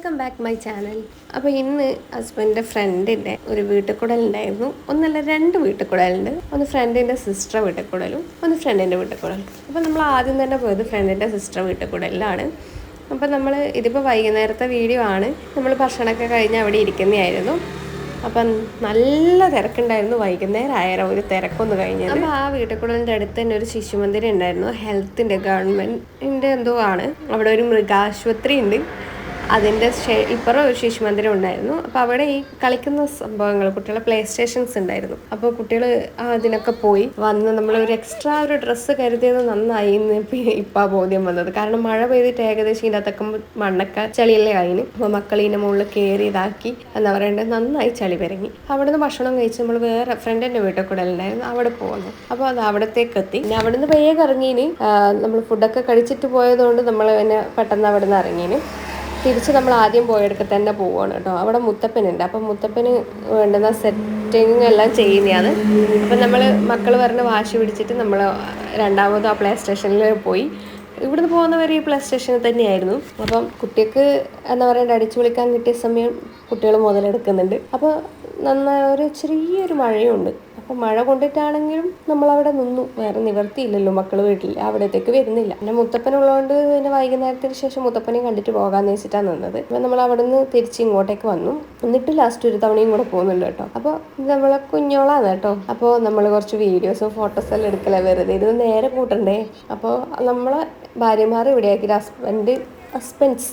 Welcome back my channel അപ്പോൾ ഇന്ന് ഹസ്ബൻഡിന്റെ ഫ്രണ്ടിന്റെ ഒരു വീട്ടുകൂടലുണ്ടായിരുന്നു. ഒന്നല്ല രണ്ട് വീട്ടുകൂടലുണ്ട്. ഒന്ന് ഫ്രണ്ടിന്റെ സിസ്റ്റർ വീട്ടുകൂടലും ഒന്ന് ഫ്രണ്ടിന്റെ വീട്ടുകൂടലും. അപ്പോൾ നമ്മൾ ആദ്യം തന്നെ പോയത് ഫ്രണ്ടിന്റെ സിസ്റ്റർ വീട്ടുകൂടലിലാണ്. അപ്പോൾ നമ്മൾ ഇതിപ്പോൾ വൈകുന്നേരത്തെ വീഡിയോ ആണ്. നമ്മൾ ഭക്ഷണമൊക്കെ കഴിഞ്ഞ് അവിടെ ഇരിക്കുന്നതായിരുന്നു. അപ്പം നല്ല തിരക്കുണ്ടായിരുന്നു. വൈകുന്നേരം ആയിരം ഒരു തിരക്കൊന്ന് കഴിഞ്ഞത്. അപ്പോൾ ആ വീട്ടുകുടലിന്റെ അടുത്ത് തന്നെ ഒരു ശിശു ശിശുമന്ദിരം ഉണ്ടായിരുന്നു. ഹെൽത്തിന്റെ ഗവൺമെന്റിന്റെ എന്തോ ആണ്. അവിടെ ഒരു മൃഗാശുപത്രി ഉണ്ട്. അതിന്റെ ഇപ്പുറം ഒരു ശിശു മന്ദിരം ഉണ്ടായിരുന്നു. അപ്പോൾ അവിടെ ഈ കളിക്കുന്ന സംഭവങ്ങൾ കുട്ടികളെ പ്ലേ സ്റ്റേഷൻസ് ഉണ്ടായിരുന്നു അപ്പോൾ കുട്ടികൾ അതിനൊക്കെ പോയി. വന്ന് നമ്മൾ ഒരു എക്സ്ട്രാ ഒരു ഡ്രസ്സ് കരുതിയത് നന്നായി എന്ന് ഇപ്പം ബോധ്യം വന്നത്. കാരണം മഴ പെയ്തിട്ട് ഏകദേശം ഇതിനകത്തൊക്കെ മണ്ണൊക്കെ ചളിയല്ലേ ആയിന്. അപ്പോൾ മക്കൾ ഇതിന്റെ മുകളിൽ കയറി ഇതാക്കി എന്താ പറയണ്ടത് നന്നായി ചളി പെരങ്ങി. അവിടുന്ന് ഭക്ഷണം കഴിച്ച് നമ്മൾ വേറെ ഫ്രണ്ടിന്റെ വീട്ടിൽ കൂടെ ഉണ്ടായിരുന്നു. അവിടെ പോകുന്നു അപ്പോൾ അത് അവിടത്തേക്ക് എത്തി. പിന്നെ അവിടുന്ന് വേഗം ഇറങ്ങിയിന് നമ്മൾ ഫുഡൊക്കെ കഴിച്ചിട്ട് പോയതുകൊണ്ട് നമ്മൾ പിന്നെ പെട്ടെന്ന് അവിടുന്ന് ഇറങ്ങിയിന് തിരിച്ച് നമ്മൾ ആദ്യം പോയെടുക്ക തന്നെ പോവുകയാണ് കേട്ടോ. അവിടെ മുത്തപ്പനുണ്ട്. അപ്പം മുത്തപ്പന് വേണ്ടുന്ന സെറ്റിങ് എല്ലാം ചെയ്യുന്നതാണ് അപ്പം നമ്മൾ മക്കൾ പറഞ്ഞ് വാശി പിടിച്ചിട്ട് നമ്മൾ രണ്ടാമത് ആ പ്ലേ സ്റ്റേഷനിൽ പോയി. ഇവിടുന്ന് പോകുന്നവർ ഈ പ്ലേ സ്റ്റേഷനിൽ തന്നെയായിരുന്നു. അപ്പം കുട്ടിക്ക് എന്താ പറയുക അടിച്ചു വിളിക്കാൻ കിട്ടിയ സമയം കുട്ടികൾ മുതലെടുക്കുന്നുണ്ട്. അപ്പോൾ നന്നായി ഒരു ചെറിയൊരു മഴയുണ്ട്. അപ്പോൾ മഴ കൊണ്ടിട്ടാണെങ്കിലും നമ്മളവിടെ നിന്നു. വേറെ നിവർത്തിയില്ലല്ലോ മക്കൾ വീട്ടിൽ അവിടത്തേക്ക് വരുന്നില്ല. പിന്നെ മുത്തപ്പനുള്ളതുകൊണ്ട് പിന്നെ വൈകുന്നേരത്തിന് ശേഷം മുത്തപ്പനെ കണ്ടിട്ട് പോകാമെന്ന് വെച്ചിട്ടാണ് നിന്നത്. അപ്പോൾ നമ്മൾ അവിടെ നിന്ന് തിരിച്ച് ഇങ്ങോട്ടേക്ക് വന്നു. എന്നിട്ട് ലാസ്റ്റ് ഒരു തവണയും കൂടെ പോകുന്നുണ്ട് കേട്ടോ. അപ്പോൾ നമ്മളെ കുഞ്ഞോളാണ് കേട്ടോ. അപ്പോൾ നമ്മൾ കുറച്ച് വീഡിയോസും ഫോട്ടോസ് എല്ലാം എടുക്കല. വെറുതെ ഇത് നേരെ കൂട്ടണ്ടേ. അപ്പോൾ നമ്മളെ ഭാര്യമാർ ഇവിടെയാക്കി ഹസ്ബൻഡ് ഹസ്ബൻഡ്സ്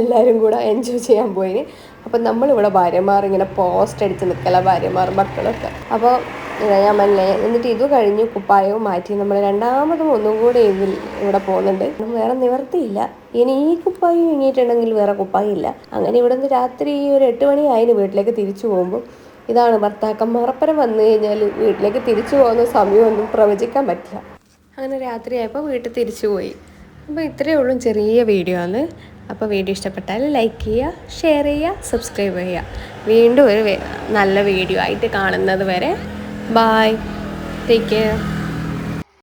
എല്ലാവരും കൂടെ എൻജോയ് ചെയ്യാൻ പോയിന്. അപ്പം നമ്മളിവിടെ ഭാര്യമാർ ഇങ്ങനെ പോസ്റ്റ് അടിച്ച് നിൽക്കല ഭാര്യമാർ മക്കളൊക്കെ. അപ്പോൾ ഞാൻ മനസ്സിലായി എന്നിട്ട് ഇത് കഴിഞ്ഞ് കുപ്പായവും മാറ്റി നമ്മൾ രണ്ടാമതും ഒന്നും കൂടെ ഇതിൽ ഇവിടെ പോകുന്നുണ്ട്. വേറെ നിവർത്തിയില്ല. ഇനി ഈ കുപ്പായം ഇങ്ങിയിട്ടുണ്ടെങ്കിൽ വേറെ കുപ്പായം ഇല്ല അങ്ങനെ ഇവിടെ നിന്ന് രാത്രി ഒരു എട്ട് മണി ആയിന് വീട്ടിലേക്ക് തിരിച്ചു പോകുമ്പോൾ ഇതാണ് ഭർത്താക്കന്മാറപ്പരം വന്നു കഴിഞ്ഞാൽ വീട്ടിലേക്ക് തിരിച്ചു പോകുന്ന സമയമൊന്നും പ്രവചിക്കാൻ പറ്റില്ല. അങ്ങനെ രാത്രിയായപ്പോൾ വീട്ടിൽ തിരിച്ചു പോയി. അപ്പോൾ ഇത്രയേ ഉള്ളൂ ചെറിയ വീഡിയോ ആണ്. അപ്പോൾ വീഡിയോ ഇഷ്ടപ്പെട്ടാൽ ലൈക്ക് ചെയ്യുക ഷെയർ ചെയ്യുക സബ്സ്ക്രൈബ് ചെയ്യുക. വീണ്ടും ഒരു നല്ല വീഡിയോ ആയിട്ട് കാണുന്നത് വരെ Bye. Take care.